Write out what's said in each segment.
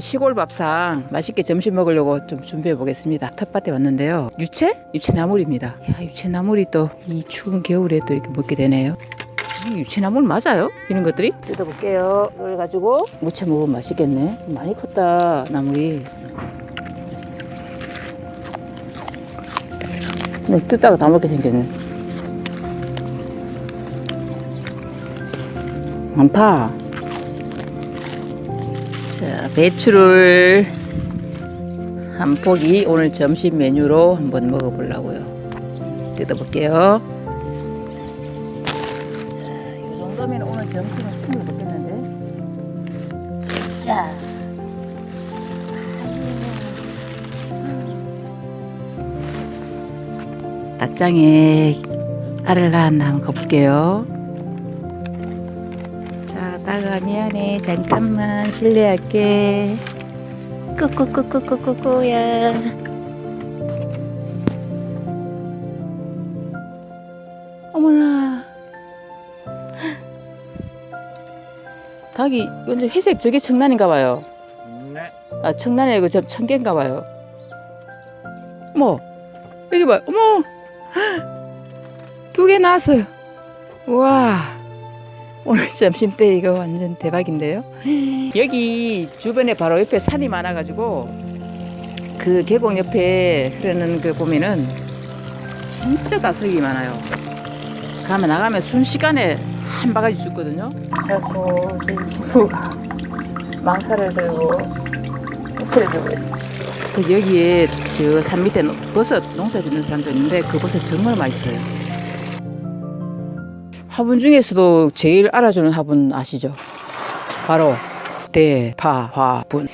시골 밥상 맛있게 점심 먹으려고 좀 준비해 보겠습니다. 텃밭에 왔는데요. 유채? 유채나물입니다. 야, 유채나물이 또 이 추운 겨울에 또 이렇게 먹게 되네요. 이 유채나물 맞아요? 이런 것들이? 뜯어볼게요. 이걸 가지고 무쳐 먹으면 맛있겠네. 많이 컸다 나물이. 뭐 뜯다가 다 먹게 생겼네. 많다. 자, 배추를 한 포기 오늘 점심 메뉴로 한번 먹어보려고요. 뜯어볼게요. 자, 이 정도면 오늘 점심은 충분히 먹겠는데. 자. 닭장에 알을 낳았나 한번 가볼게요. 자, 따가 미안해. 잠깐만 실례할게. 꾸꾸꾸꾸꾸꾸꾸야. 어머나. 닭이 완전 회색 저게 청란인가 봐요. 네. 아 청란이 아니고 저 청개인가 봐요. 뭐 여기 봐. 어머 두 개 나왔어요. 우와 오늘 점심 때 이거 완전 대박인데요. 여기 주변에 바로 옆에 산이 많아가지고 그 계곡 옆에 흐르는 그 보면은 진짜 다슬기 많아요. 가면 나가면 순식간에 한 바가지 죽거든요. 자꾸 친구가 망사를 들고 호텔을 들고. 그래서 여기에 저 산 밑에 노- 버섯 농사 짓는 사람도 있는데 그 버섯 정말 맛있어요. 화분 중에서도 제일 알아주는 화분 아시죠? 바로 대파화분.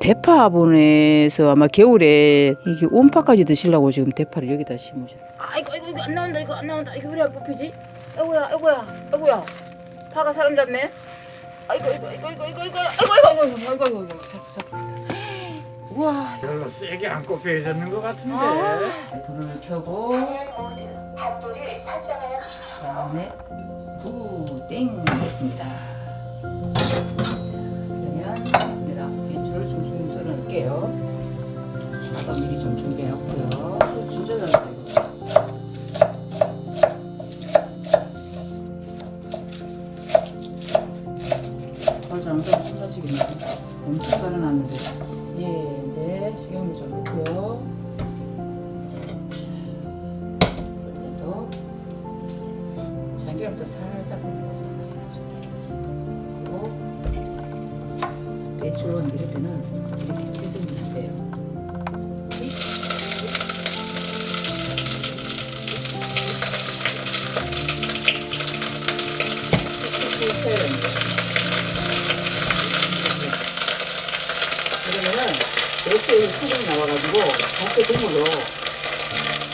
대파화분에서 아마 겨울에 이게 온파까지 드시려고 지금 대파를 여기다 심으셨어요. 아이고 이거 이거 안 나온다 이거 안 나온다 이거 왜 안 뽑히지? 아이고야 아이고야 아이고야 파가 사람 잡네. 아이고 이거 이거 이거 이거 이거 아이고 아이고 아이고 아이고 아이고 아이고 잡 잡. 우와. 별로 세게 안 꼽혀있는 것 같은데. 아, 불을 켜고 밥도를 설정하여 주십시오. 다음에 구땡 했습니다. 자, 그러면 내가 배추를 숭숭 썰어 놓을게요. 아까 미리 좀 준비해 놓고요. 배추에 수분이 나와가지고 잡채 국물로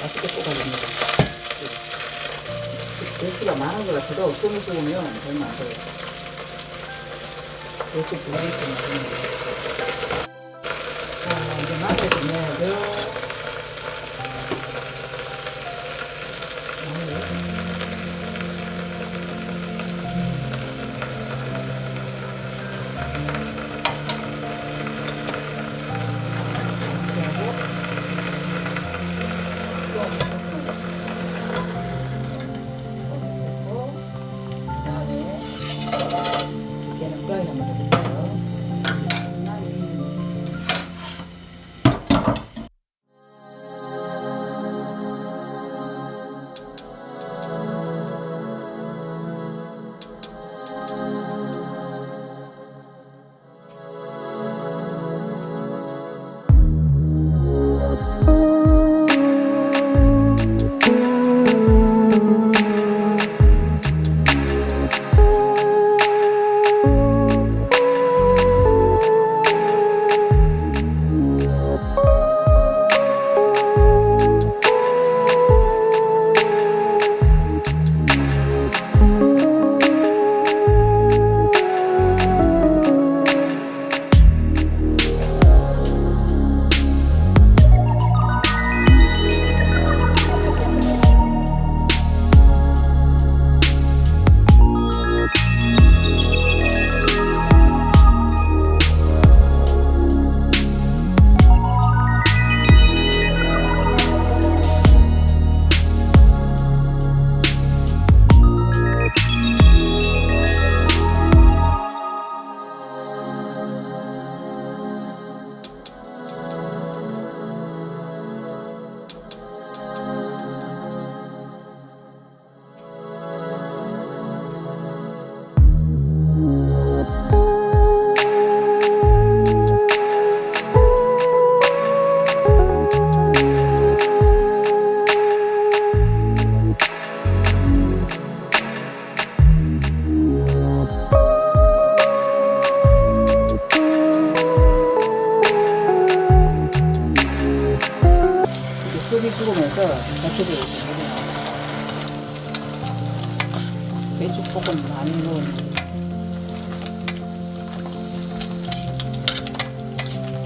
맛있게 볶아줍니다. 배추가 많은 것 같아도 숨을 씹으면 얼마 안 돼요. 배추 부위에서 맛있는 거예요. 자, 이제 마늘 좀 넣어야죠. 배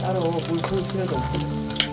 따로 물 부을 필요도 없고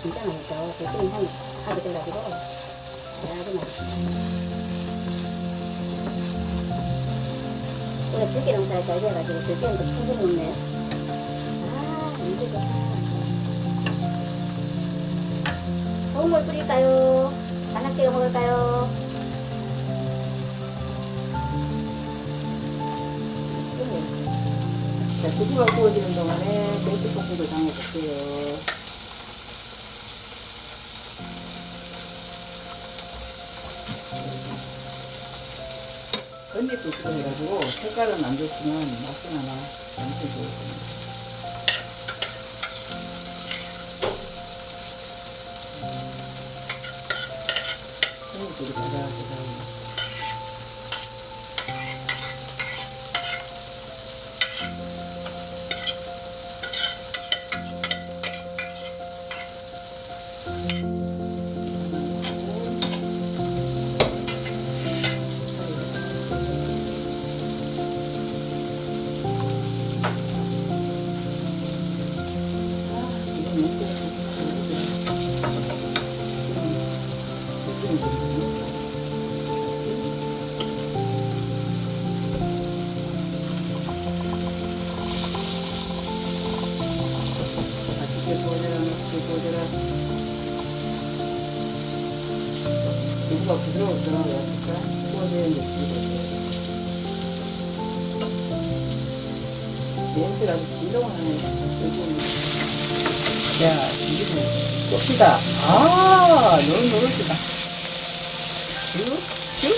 진짜 맛있죠. 백개 이상 하게 돼가지고 아주 맛있어요. 원래 들깨 농사를 잘 돼가지고 들깨는 또 충분히 먹네요. 아, 이게 좋다. 소금물 뿌릴까요? 간장 찍어 먹을까요? 자, 두부가 구워지는 동안에 볶음도 담아볼게요. 건잎도 들어가가지고 색깔은 안 좋지만 맛은 하나 엄청 좋거든요. 건 냄새가 아주 하네. 여기. 야, 이게 좁시다. 아, 너무 노릇이다. 쭉, 쭉.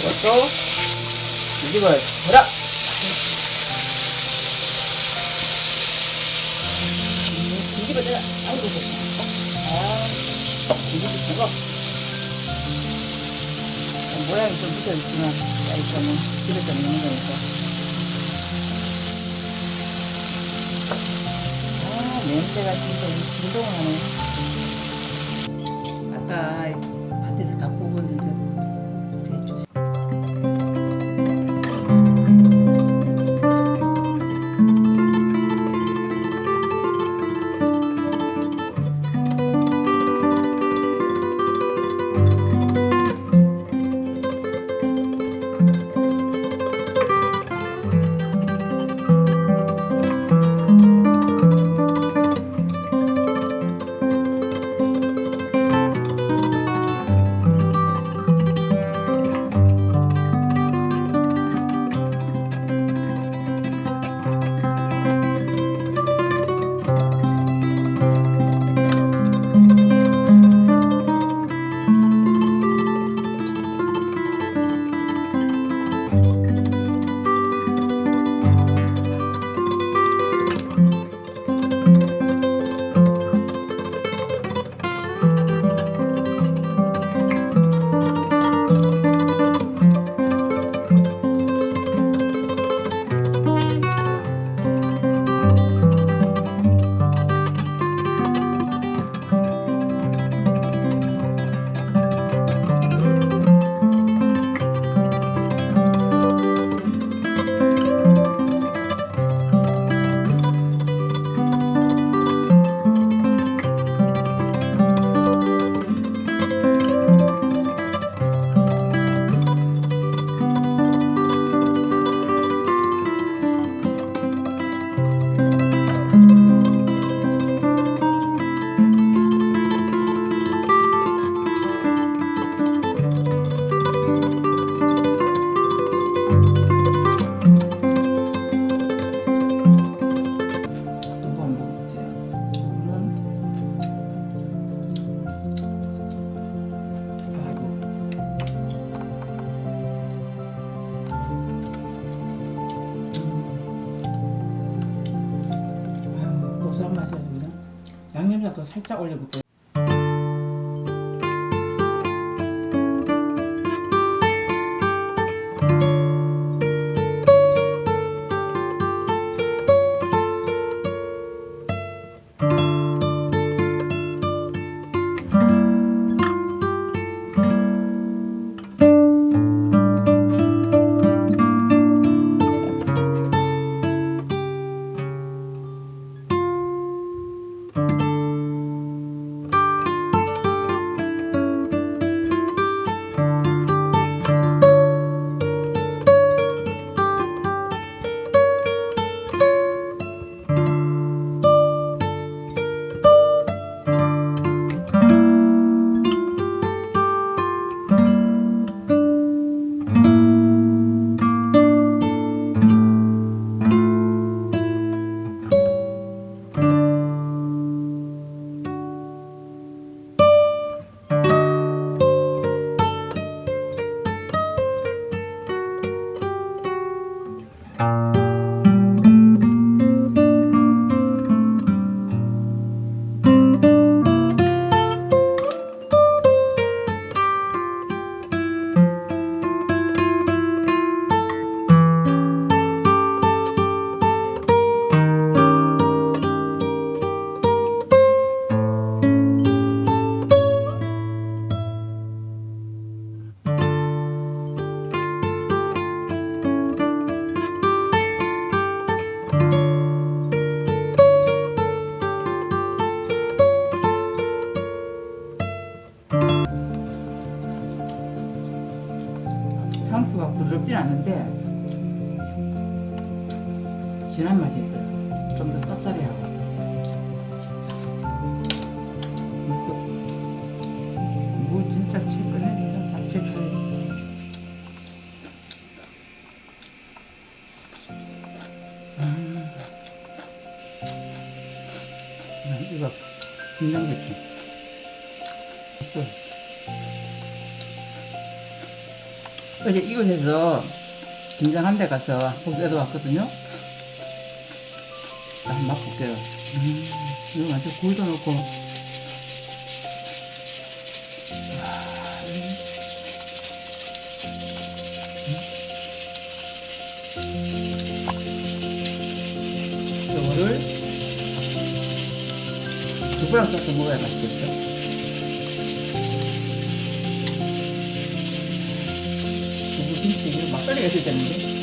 이것도 뒤집어 보라. 뒤집어 져봐. 모양이 좀 붙어있지만, 일단은 집에서 먹는 거니까. 아, 냄새가 진짜 진동을 하네. 아까 밭 양념장도 살짝 올려볼게요. 또. 어제 이곳에서 김장 한 데 가서 고기 얻어왔거든요. 한번 맛볼게요. 음, 이거 완전 굴도 넣고. 음. 두부랑 싸서 먹어야 맛있겠죠? 두부 김치 막걸리가 있을 때는데